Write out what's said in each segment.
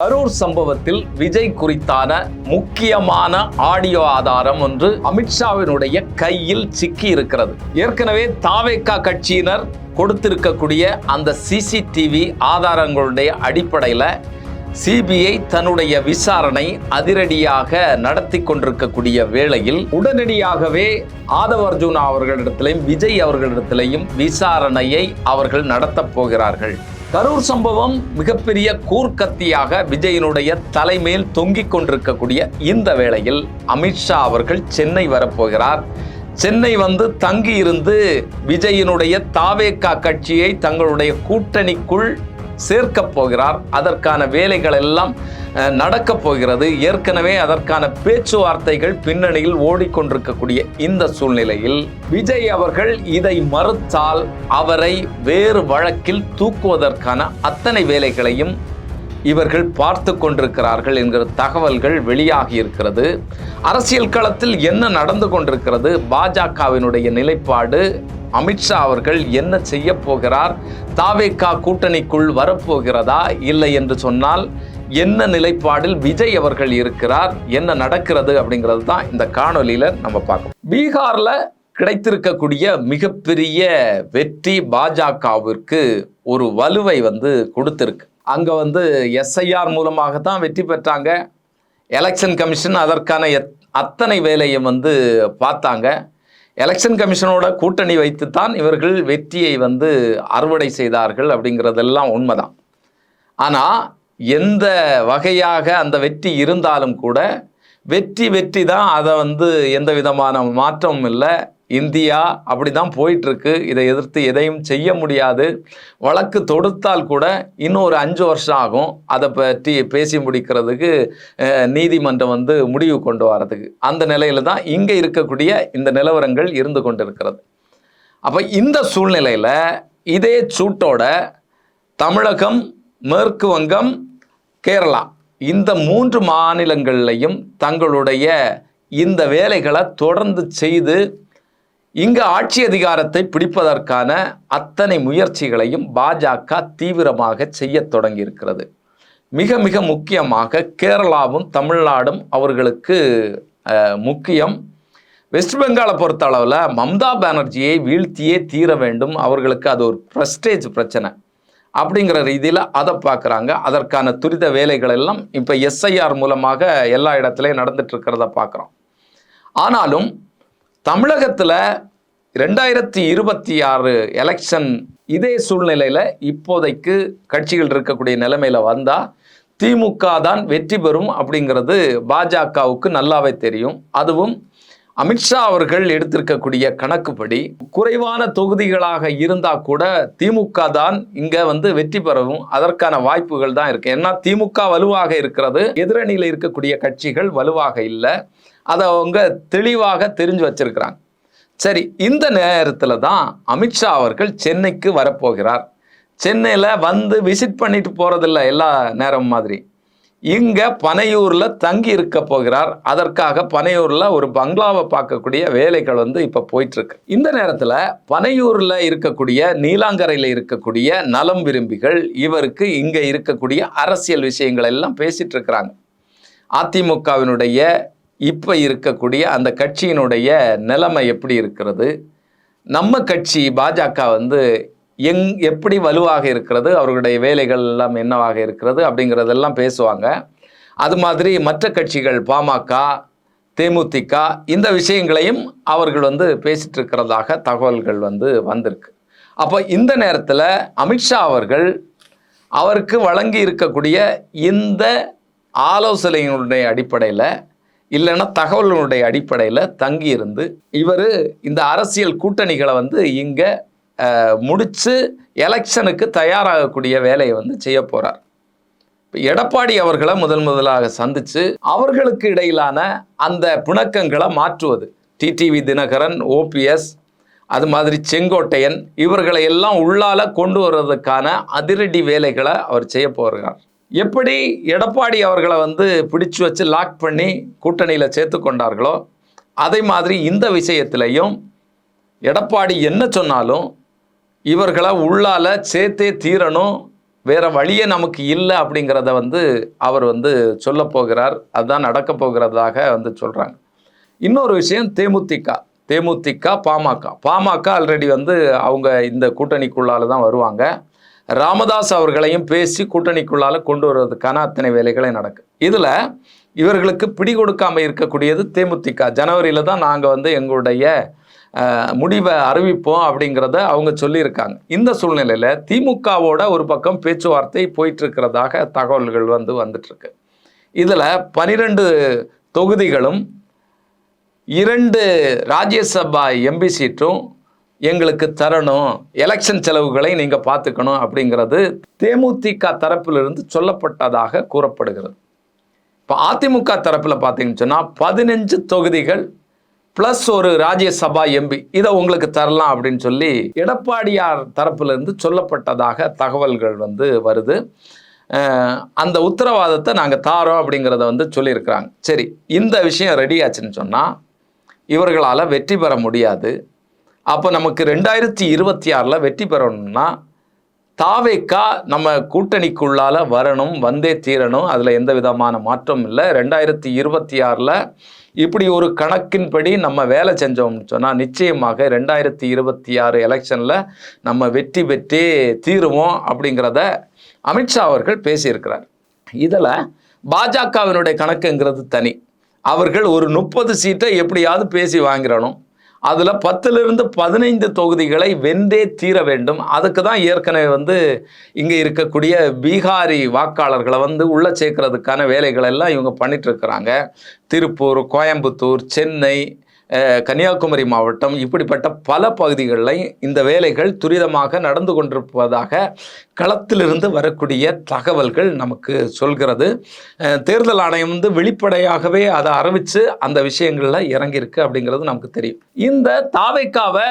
கரூர் சம்பவத்தில் விஜய் குறித்தான முக்கியமான ஆடியோ ஆதாரம் ஒன்று அமித்ஷாவினுடைய கையில் சிக்கி இருக்கிறது ஏற்கனவே தாவேக்கா கட்சியினர் கொடுத்திருக்கக்கூடிய அந்த சிசிடிவி ஆதாரங்களுடைய அடிப்படையில் சிபிஐ தன்னுடைய விசாரணை அதிரடியாக நடத்தி கொண்டிருக்கக்கூடிய வேளையில் உடனடியாகவே ஆதவ அர்ஜுனா அவர்களிடத்திலையும் விஜய் அவர்களிடத்திலையும் விசாரணையை அவர்கள் நடத்தப் போகிறார்கள். கரூர் சம்பவம் மிகப்பெரிய கூர்க்கத்தியாக விஜயனுடைய தலைமையில் தொங்கிக் கொண்டிருக்கக்கூடிய இந்த வேளையில் அமித்ஷா அவர்கள் சென்னை வரப்போகிறார். சென்னை வந்து தங்கியிருந்து விஜயனுடைய தாவேக்கா கட்சியை தங்களுடைய கூட்டணிக்குள் சேர்க்கப் போகிறார். அதற்கான வேலைகள் எல்லாம் நடக்கப் போகிறது. ஏற்கனவே அதற்கான பேச்சுவார்த்தைகள் பின்னணியில் ஓடிக்கொண்டிருக்கக்கூடிய இந்த சூழ்நிலையில் விஜய் அவர்கள் இதை மறுத்தால் அவரை வேறு வழக்கில் தூக்குவதற்கான அத்தனை வேலைகளையும் இவர்கள் பார்த்து கொண்டிருக்கிறார்கள் என்கிற தகவல்கள் வெளியாகி இருக்கிறது. அரசியல் களத்தில் என்ன நடந்து கொண்டிருக்கிறது? பாஜகவினுடைய நிலைப்பாடு அமித்ஷா அவர்கள் என்ன செய்ய போகிறார்? தாவேக்கா கூட்டணிக்குள் வரப்போகிறதா? இல்லை என்று சொன்னால் என்ன நிலைப்பாடில் விஜய் அவர்கள் இருக்கிறார்? என்ன நடக்கிறது? அப்படிங்கிறது தான் இந்த காணொலியில் நம்ம பார்க்கணும் பீகாரில் கிடைத்திருக்கக்கூடிய மிகப்பெரிய வெற்றி பாஜகவிற்கு ஒரு வலுவை வந்து கொடுத்துருக்கு. அங்கே வந்து எஸ்ஐஆர் மூலமாக தான் வெற்றி பெற்றாங்க. எலெக்ஷன் கமிஷன் அதற்கான எத்- அத்தனை வேலையும் வந்து பார்த்தாங்க. எலெக்ஷன் கமிஷனோட கூட்டணி வைத்துத்தான் இவர்கள் வெற்றியை வந்து அறுவடை செய்தார்கள் அப்படிங்கிறதெல்லாம் உண்மைதான். ஆனால் எந்த வகையாக அந்த வெற்றி இருந்தாலும் கூட வெற்றி வெற்றி தான் அதை வந்து எந்த விதமான மாற்றமும் இல்லை. இந்தியா அப்படி தான் போயிட்டுருக்கு. இதை எதிர்த்து எதையும் செய்ய முடியாது. வழக்கு தொடுத்தால் கூட இன்னும் ஒரு அஞ்சு வருஷம் ஆகும். அதை பற்றி பேசி முடிக்கிறதுக்கு நீதிமன்றம் வந்து முடிவு கொண்டு வரதுக்கு. அந்த நிலையில் தான் இங்கே இருக்கக்கூடிய இந்த நிலவரங்கள் இருந்து கொண்டிருக்கிறது. அப்போ இந்த சூழ்நிலையில் இதே சூட்டோட தமிழகம் மேற்கு வங்கம் கேரளா இந்த மூன்று மாநிலங்கள்லையும் தங்களுடைய இந்த வேலைகளை தொடர்ந்து செய்து இங்கு ஆட்சி அதிகாரத்தை பிடிப்பதற்கான அத்தனை முயற்சிகளையும் பாஜக தீவிரமாக செய்யத் தொடங்கியிருக்கிறது. மிக மிக முக்கியமாக கேரளாவும் தமிழ்நாடும் அவர்களுக்கு முக்கியம். வெஸ்ட் பெங்காலை பொறுத்த அளவில் மம்தா பானர்ஜியை வீழ்த்தியே தீர வேண்டும். அவர்களுக்கு அது ஒரு ப்ரெஸ்டேஜ் பிரச்சனை. அப்படிங்கிற ரீதியில் அதை பார்க்குறாங்க அதற்கான துரித வேலைகள் எல்லாம் இப்போ எஸ்ஐஆர் மூலமாக எல்லா இடத்துலையும் நடந்துட்டு இருக்கிறத பார்க்குறோம் ஆனாலும் தமிழகத்தில் ரெண்டாயிரத்தி இருபத்தி ஆறு எலெக்ஷன் இதே சூழ்நிலையில் இப்போதைக்கு கட்சிகள் இருக்கக்கூடிய நிலைமையில் வந்தால் திமுக தான் வெற்றி பெறும் அப்படிங்கிறது பாஜகவுக்கு நல்லாவே தெரியும். அதுவும் அமித்ஷா அவர்கள் எடுத்திருக்கக்கூடிய கணக்குப்படி குறைவான தொகுதிகளாக இருந்தால் கூட திமுக தான் இங்கே வந்து வெற்றி பெறவும் அதற்கான வாய்ப்புகள் தான் இருக்கு. ஏன்னா திமுக வலுவாக இருக்கிறது எதிரணியில் இருக்கக்கூடிய கட்சிகள் வலுவாக இல்லை. அதை அவங்க தெளிவாக தெரிஞ்சு வச்சிருக்கிறாங்க. சரி இந்த நேரத்தில் தான் அமித்ஷா அவர்கள் சென்னைக்கு வரப்போகிறார். சென்னையில் வந்து விசிட் பண்ணிட்டு போகிறதில்ல எல்லா நேரம் மாதிரி. இங்கே பனையூரில் தங்கி இருக்க போகிறார். அதற்காக பனையூரில் ஒரு பங்களாவை பார்க்கக்கூடிய வேலைகள் வந்து இப்போ போயிட்டுருக்கு. இந்த நேரத்தில் பனையூரில் இருக்கக்கூடிய நீலாங்கரையில் இருக்கக்கூடிய நலம் விரும்பிகள் இவருக்கு இங்கே இருக்கக்கூடிய அரசியல் விஷயங்கள் எல்லாம் பேசிட்டு இருக்கிறாங்க. அதிமுகவினுடைய இப்போ இருக்கக்கூடிய அந்த கட்சியினுடைய நிலைமை எப்படி இருக்கிறது? நம்ம கட்சி பாஜக வந்து எங் எப்படி வலுவாக இருக்கிறது? அவர்களுடைய வேலைகள் எல்லாம் என்னவாக இருக்கிறது? அப்படிங்கிறதெல்லாம் பேசுவாங்க. அது மாதிரி மற்ற கட்சிகள் பாமக தேமுதிக இந்த விஷயங்களையும் அவர்கள் வந்து பேசிட்டு இருக்கிறதாக தகவல்கள் வந்து வந்திருக்கு. அப்போ இந்த நேரத்தில் அமித்ஷா அவர்கள் அவருக்கு வழங்கி இருக்கக்கூடிய இந்த ஆலோசனையினுடைய அடிப்படையில் இல்லைன்னா தகவல்களுடைய அடிப்படையில் தங்கி இருந்து இவர் இந்த அரசியல் கூட்டணிகளை வந்து இங்கே முடித்து எலெக்ஷனுக்கு தயாராகக்கூடிய வேலையை வந்து செய்ய போகிறார் எடப்பாடி அவர்களை முதல் முதலாக சந்தித்து அவர்களுக்கு இடையிலான அந்த பிணக்கங்களை மாற்றுவது. டிடிவி தினகரன் ஓபிஎஸ் அது மாதிரி செங்கோட்டையன் இவர்களை எல்லாம் உள்ளால கொண்டு வர்றதுக்கான அதிரடி வேலைகளை அவர் செய்ய போகிறார் எப்படி எடப்பாடி அவர்களை வந்து பிடிச்சு வச்சு லாக் பண்ணி கூட்டணியில் சேர்த்து கொண்டார்களோ அதே மாதிரி இந்த விஷயத்திலையும் எடப்பாடி என்ன சொன்னாலும் இவர்களை உள்ளால சேர்த்தே தீரணும் வேற வழியே நமக்கு இல்லை அப்படிங்கிறத வந்து அவர் வந்து சொல்ல போகிறார். அதுதான் நடக்க போகிறதாக வந்து சொல்கிறாங்க இன்னொரு விஷயம் தேமுதிக தேமுதிக பாமக. பாமக ஆல்ரெடி வந்து அவங்க இந்த கூட்டணிக்குள்ளால தான் வருவாங்க. ராமதாஸ் அவர்களையும் பேசி கூட்டணிக்குள்ளால கொண்டு வருவதற்கான அத்தனை வேலைகளை நடக்கு. இதில் இவர்களுக்கு பிடி கொடுக்காம இருக்கக்கூடியது தேமுதிக. ஜனவரியில தான் நாங்கள் வந்து எங்களுடைய முடிவை அறிவிப்போம் அப்படிங்கிறத அவங்க சொல்லியிருக்காங்க. இந்த சூழ்நிலையில் திமுகவோட ஒரு பக்கம் பேச்சுவார்த்தை போயிட்டு இருக்கிறதாக தகவல்கள் வந்து வந்துட்டு இருக்கு இதில் பனிரெண்டு தொகுதிகளும் இரண்டு ராஜ்யசபா எம்பி சீட்டும் எங்களுக்கு தரணும். எலெக்ஷன் செலவுகளை நீங்கள் பார்த்துக்கணும் அப்படிங்கிறது தேமுதிக தரப்பிலிருந்து சொல்லப்பட்டதாக கூறப்படுகிறது. இப்போ அதிமுக தரப்பில் பார்த்தீங்கன்னு சொன்னால் பதினஞ்சு தொகுதிகள் ப்ளஸ் ஒரு ராஜ்யசபா எம்பி இதை உங்களுக்கு தரலாம் அப்படின்னு சொல்லி எடப்பாடியார் தரப்பிலிருந்து சொல்லப்பட்டதாக தகவல்கள் வந்து வருது. அந்த உத்தரவாதத்தை நாங்கள் தாரோம் அப்படிங்கிறத வந்து சொல்லியிருக்கிறாங்க. சரி இந்த விஷயம் ரெடி ஆச்சுன்னு சொன்னால் இவர்களால் வெற்றி பெற முடியாது. அப்போ நமக்கு ரெண்டாயிரத்தி இருபத்தி ஆறில் வெற்றி பெறணும்னா தாவேக்கா நம்ம கூட்டணிக்குள்ளால வரணும் வந்தே தீரணும் அதில் எந்த விதமான மாற்றமும் இல்லை. ரெண்டாயிரத்தி இருபத்தி ஆறில் இப்படி ஒரு கணக்கின்படி நம்ம வேலை செஞ்சோம்னு சொன்னால் நிச்சயமாக ரெண்டாயிரத்தி இருபத்தி ஆறு எலெக்ஷனில் நம்ம வெற்றி பெற்றே தீருவோம் அப்படிங்கிறத அமித்ஷா அவர்கள் பேசியிருக்கிறார். இதில் பாஜகவினுடைய கணக்குங்கிறது தனி. அவர்கள் ஒரு முப்பது சீட்டை எப்படியாவது பேசி வாங்கிடணும். அதில் பத்திலிருந்து பதினைந்து தொகுதிகளை வென்றே தீர வேண்டும். அதுக்கு தான் ஏற்கனவே வந்து இங்கே இருக்கக்கூடிய பீகாரி வாக்காளர்களை வந்து உள்ளே சேர்க்கறதுக்கான வேலைகள் எல்லாம் இவங்க பண்ணிகிட்ருக்கிறாங்க திருப்பூர் கோயம்புத்தூர் சென்னை கன்னியாகுமரி மாவட்டம் இப்படிப்பட்ட பல பகுதிகளில் இந்த வேலைகள் துரிதமாக நடந்து கொண்டிருப்பதாக களத்திலிருந்து வரக்கூடிய தகவல்கள் நமக்கு சொல்கிறது. தேர்தல் ஆணையம் வந்து வெளிப்படையாகவே அதை அறிவித்து அந்த விஷயங்களில் இறங்கியிருக்கு அப்படிங்கிறது நமக்கு தெரியும். இந்த தாவைக்காவை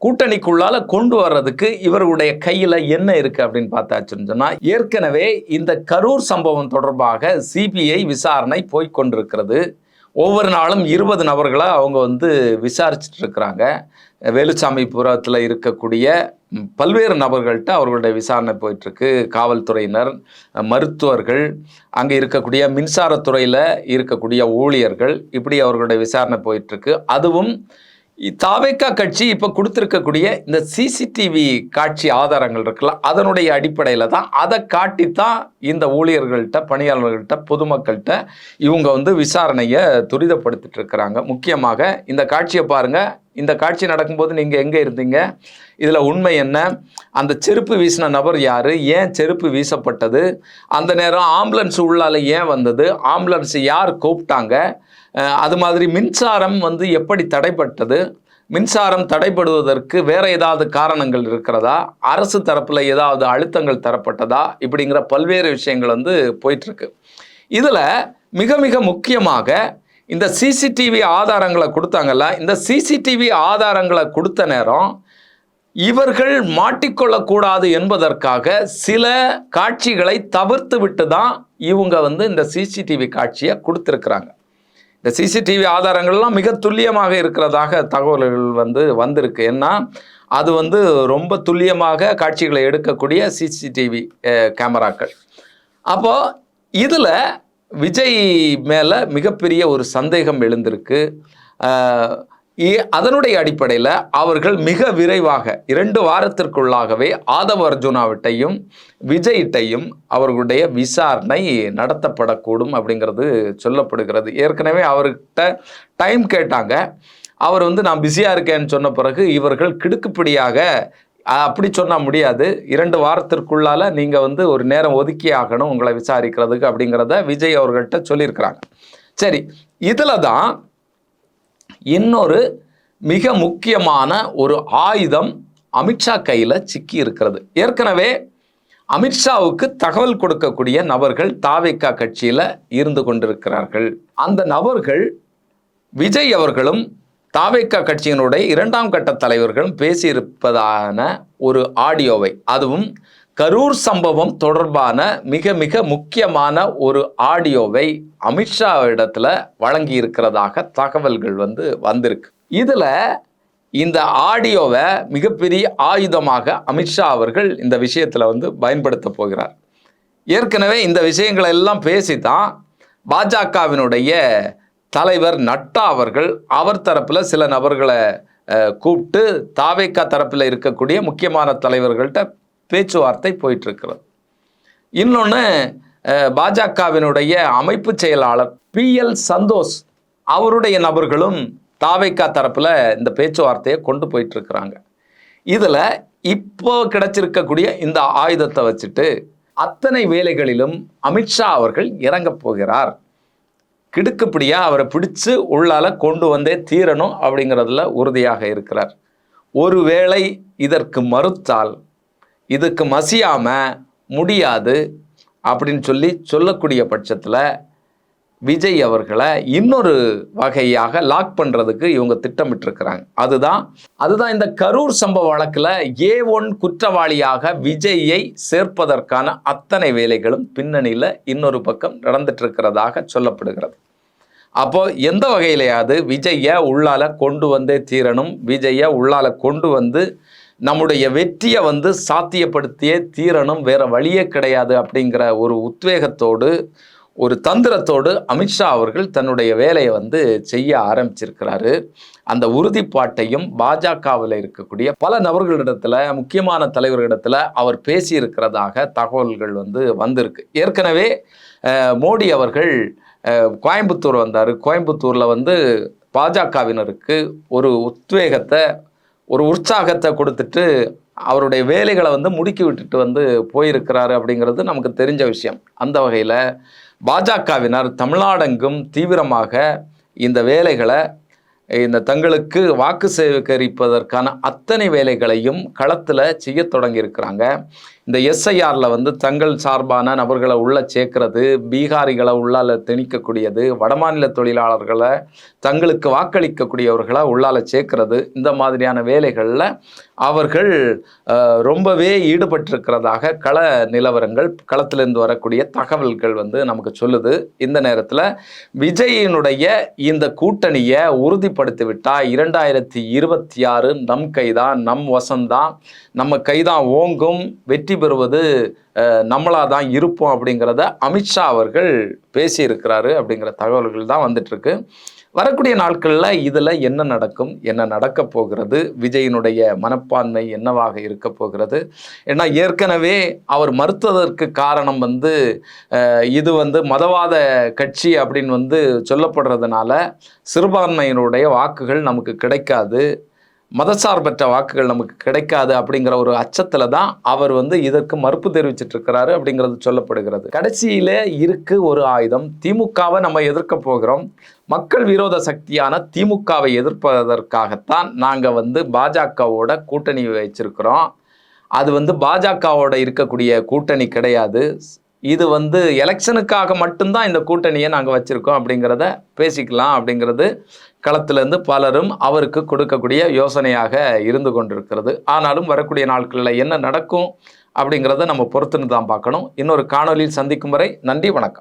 கூட்டணிக்குள்ளால கொண்டு வர்றதுக்கு இவருடைய கையில் என்ன இருக்கு அப்படின்னு பார்த்தாச்சுன்னு சொன்னால் ஏற்கனவே இந்த கரூர் சம்பவம் தொடர்பாக சிபிஐ விசாரணை போய்கொண்டிருக்கிறது ஒவ்வொரு நாளும் இருபது நபர்களை அவங்க வந்து விசாரிச்சுட்டு இருக்கிறாங்க வேலுச்சாமிபுரத்தில் இருக்கக்கூடிய பல்வேறு நபர்கள்ட்ட அவர்களுடைய விசாரணை போயிட்டுருக்கு காவல்துறையினர் மருத்துவர்கள் அங்கே இருக்கக்கூடிய மின்சாரத்துறையில் இருக்கக்கூடிய ஊழியர்கள் இப்படி அவர்களுடைய விசாரணை போயிட்டுருக்கு அதுவும் தாவேக்கா கட்சி இப்போ கொடுத்துருக்கக்கூடிய இந்த சிசிடிவி காட்சி ஆதாரங்கள் இருக்குல்ல அதனுடைய அடிப்படையில் தான் அதை காட்டித்தான் இந்த ஊழியர்கள்ட்ட பணியாளர்கள்ட்ட பொதுமக்கள்கிட்ட இவங்க வந்து விசாரணையை துரிதப்படுத்திட்டு இருக்கிறாங்க. முக்கியமாக இந்த காட்சியை பாருங்கள் இந்த காட்சி நடக்கும்போது நீங்கள் எங்கே இருந்தீங்க? இதில் உண்மை என்ன? அந்த செருப்பு வீசின நபர் யார்? ஏன் செருப்பு வீசப்பட்டது? அந்த நேரம் ஆம்புலன்ஸ் உள்ளால ஏன் வந்தது? ஆம்புலன்ஸ் யார் கூப்பிட்டாங்க? அது மாதிரி மின்சாரம் வந்து எப்படி தடைப்பட்டது? மின்சாரம் தடைப்படுவதற்கு வேற ஏதாவது காரணங்கள் இருக்கிறதா? அரசு தரப்பில் ஏதாவது அழுத்தங்கள் தரப்பட்டதா? இப்படிங்கிற பல்வேறு விஷயங்கள் வந்து போயிட்டுருக்கு இதில் மிக மிக முக்கியமாக இந்த சிசிடிவி ஆதாரங்களை கொடுத்தாங்கல்ல இந்த சிசிடிவி ஆதாரங்களை கொடுத்த நேரம் இவர்கள் மாட்டிக்கொள்ளக்கூடாது என்பதற்காக சில காட்சிகளை தவிர்த்து விட்டு தான் இவங்க வந்து இந்த சிசிடிவி காட்சியை கொடுத்துருக்குறாங்க. இந்த சிசிடிவி ஆதாரங்கள்லாம் மிக துல்லியமாக இருக்கிறதாக தகவல்கள் வந்து வந்திருக்கு. ஏன்னா அது வந்து ரொம்ப துல்லியமாக காட்சிகளை எடுக்கக்கூடிய சிசிடிவி கேமராக்கள். அப்போது இதில் விஜய் மேலே மிகப்பெரிய ஒரு சந்தேகம் எழுந்திருக்கு. இ- அதனுடைய அடிப்படையில் அவர்கள் மிக விரைவாக இரண்டு வாரத்திற்குள்ளாகவே ஆதவ அர்ஜுனாவிட்டையும் விஜய்கிட்டையும் அவர்களுடைய விசாரணை நடத்தப்படக்கூடும் அப்படிங்கிறது சொல்லப்படுகிறது. ஏற்கனவே அவர்கிட்ட டைம் கேட்டாங்க. அவர் வந்து நான் பிஸியாக இருக்கேன்னு சொன்ன பிறகு இவர்கள் கிடுக்குப்பிடியாக அப்படி சொன்னால் முடியாது. இரண்டு வாரத்திற்குள்ளால நீங்கள் வந்து ஒரு நேரம் ஒதுக்கி ஆகணும் உங்களை விசாரிக்கிறதுக்கு அப்படிங்கிறத விஜய் அவர்கள்ட்ட சொல்லியிருக்கிறாங்க. சரி இதில் தான் இன்னொரு மிக முக்கியமான ஒரு ஆயுதம் அமித்ஷா கையில் சிக்கி இருக்கிறது. ஏற்கனவே அமித்ஷாவுக்கு தகவல் கொடுக்கக்கூடிய நபர்கள் தாவேக்கா கட்சியில் இருந்து கொண்டிருக்கிறார்கள். அந்த நபர்கள் விஜய் அவர்களும் தாவேக்கா கட்சியினுடைய இரண்டாம் கட்ட தலைவர்களும் பேசியிருப்பதான ஒரு ஆடியோவை அதுவும் கரூர் சம்பவம் தொடர்பான மிக மிக முக்கியமான ஒரு ஆடியோவை அமித்ஷா இடத்துல வழங்கி இருக்கிறதாக தகவல்கள் வந்து வந்திருக்கு. இதில் இந்த ஆடியோவை மிகப்பெரிய ஆயுதமாக அமித்ஷா அவர்கள் இந்த விஷயத்தில் வந்து பயன்படுத்த போகிறார். ஏற்கனவே இந்த விஷயங்களை எல்லாம் பேசி தான் பாஜகவினுடைய தலைவர் நட்டா அவர்கள் அவர் தரப்பில் சில நபர்களை கூப்பிட்டு தாவேக்கா தரப்பில் இருக்கக்கூடிய முக்கியமான தலைவர்கள்ட்ட பேச்சுவார்த்தை போயிட்டுருக்கிறது. இன்னொன்று பாஜகவினுடைய அமைப்பு செயலாளர் பி. எல். சந்தோஷ் அவருடைய நபர்களும் தாவைக்கா தரப்பில் இந்த பேச்சுவார்த்தையை கொண்டு போயிட்டுருக்குறாங்க. இதில் இப்போ கிடைச்சிருக்கக்கூடிய இந்த ஆயுதத்தை வச்சுட்டு அத்தனை வேலைகளிலும் அமித்ஷா அவர்கள் இறங்கப் போகிறார். கிடுக்குப்படியாக அவரை பிடிச்சு உள்ளால கொண்டு வந்தே தீரணும் அப்படிங்கிறதுல உறுதியாக இருக்கிறார். ஒருவேளை இதற்கு மறுத்தால் இதுக்கு மசியாமல் முடியாது அப்படின்னு சொல்லி சொல்லக்கூடிய பட்சத்தில் விஜய் அவர்களை இன்னொரு வகையாக லாக் பண்ணுறதுக்கு இவங்க திட்டமிட்டிருக்கிறாங்க. அதுதான் அதுதான் இந்த கரூர் சம்பவ வழக்கில் ஏ ஒன் குற்றவாளியாக விஜயை சேர்ப்பதற்கான அத்தனை வேலைகளும் பின்னணியில் இன்னொரு பக்கம் நடந்துட்டு இருக்கிறதாக சொல்லப்படுகிறது. அப்போது எந்த வகையிலையாவது விஜயை உள்ளால கொண்டு வந்தே தீரணும் விஜயை உள்ளால கொண்டு வந்து நம்முடைய வெற்றியை வந்து சாத்தியப்படுத்தியே தீரணும் வேறு வழியே கிடையாது அப்படிங்கிற ஒரு உத்வேகத்தோடு ஒரு தந்திரத்தோடு அமித்ஷா அவர்கள் தன்னுடைய வேலையை வந்து செய்ய ஆரம்பிச்சிருக்கிறாரு. அந்த உறுதிப்பாட்டையும் பாஜகவில் இருக்கக்கூடிய பல நபர்களிடத்தில் முக்கியமான தலைவர்களிடத்தில் அவர் பேசியிருக்கிறதாக தகவல்கள் வந்து வந்திருக்கு. ஏற்கனவே மோடி அவர்கள் கோயம்புத்தூர் வந்தார். கோயம்புத்தூரில் வந்து பாஜகவினருக்கு ஒரு உத்வேகத்தை ஒரு உற்சாகத்தை கொடுத்துட்டு அவருடைய வேலைகளை வந்து முடுக்கி விட்டுட்டு வந்து போயிருக்கிறாரு அப்படிங்கிறது நமக்கு தெரிஞ்ச விஷயம். அந்த வகையில் பாஜகவினர் தமிழ்நாடெங்கும் தீவிரமாக இந்த வேலைகளை இந்த தங்களுக்கு வாக்கு சேகரிப்பதற்கான அத்தனை வேலைகளையும் களத்தில் செய்ய தொடங்கியிருக்கிறாங்க. இந்த எஸ்ஐஆரில் வந்து தங்கள் சார்பான நபர்களை உள்ளே சேர்க்கறது பீகாரிகளை உள்ளால திணிக்கக்கூடியது வடமாநில தொழிலாளர்களை தங்களுக்கு வாக்களிக்கக்கூடியவர்களை உள்ளால சேர்க்கறது இந்த மாதிரியான வேலைகளில் அவர்கள் ரொம்பவே ஈடுபட்டிருக்கிறதாக கள நிலவரங்கள் களத்திலிருந்து வரக்கூடிய தகவல்கள் வந்து நமக்கு சொல்லுது. இந்த நேரத்தில் விஜயினுடைய இந்த கூட்டணியை உறுதிப்படுத்திவிட்டால் இரண்டாயிரத்தி இருபத்தி ஆறு நம் கைதான் நம் வசம்தான் நம்ம கைதான் ஓங்கும் வெற்றி பெறுவது நம்மளாக தான் இருப்போம் அப்படிங்கிறத அமித்ஷா அவர்கள் பேசியிருக்கிறாரு அப்படிங்கிற தகவல்கள் தான் வந்துட்டுருக்கு. வரக்கூடிய நாட்களில் இதில் என்ன நடக்கும் என்ன நடக்க போகிறது விஜயினுடைய மனப்பான்மை என்னவாக இருக்க போகிறது? ஏன்னா ஏற்கனவே அவர் மறுத்ததற்கு காரணம் வந்து இது வந்து மதவாத கட்சி அப்படின்னு வந்து சொல்லப்படுறதுனால சிறுபான்மையினுடைய வாக்குகள் நமக்கு கிடைக்காது. மதசார்பற்ற வாக்குகள் நமக்கு கிடைக்காது அப்படிங்கிற ஒரு அச்சத்தில் தான் அவர் வந்து இதற்கு மறுப்பு தெரிவிச்சிட்டு இருக்கிறாரு அப்படிங்கிறது சொல்லப்படுகிறது. கடைசியில இருக்கு ஒரு ஆயுதம். திமுகவை நம்ம எதிர்க்க போகிறோம். மக்கள் விரோத சக்தியான திமுகவை எதிர்ப்பதற்காகத்தான் நாங்கள் வந்து பாஜகவோட கூட்டணி வச்சிருக்கிறோம். அது வந்து பாஜகவோட இருக்கக்கூடிய கூட்டணி கிடையாது. இது வந்து எலெக்ஷனுக்காக மட்டும்தான் இந்த கூட்டணியை நாங்கள் வச்சுருக்கோம் அப்படிங்கிறத பேசிக்கலாம் அப்படிங்கிறது களத்திலேருந்து பலரும் அவருக்கு கொடுக்கக்கூடிய யோசனையாக இருந்து கொண்டிருக்கிறது. ஆனாலும் வரக்கூடிய நாட்களில் என்ன நடக்கும் அப்படிங்கிறத நம்ம பொறுத்துன்னு தான் பார்க்கணும். இன்னொரு காணொலியில் சந்திக்கும் வரை நன்றி வணக்கம்.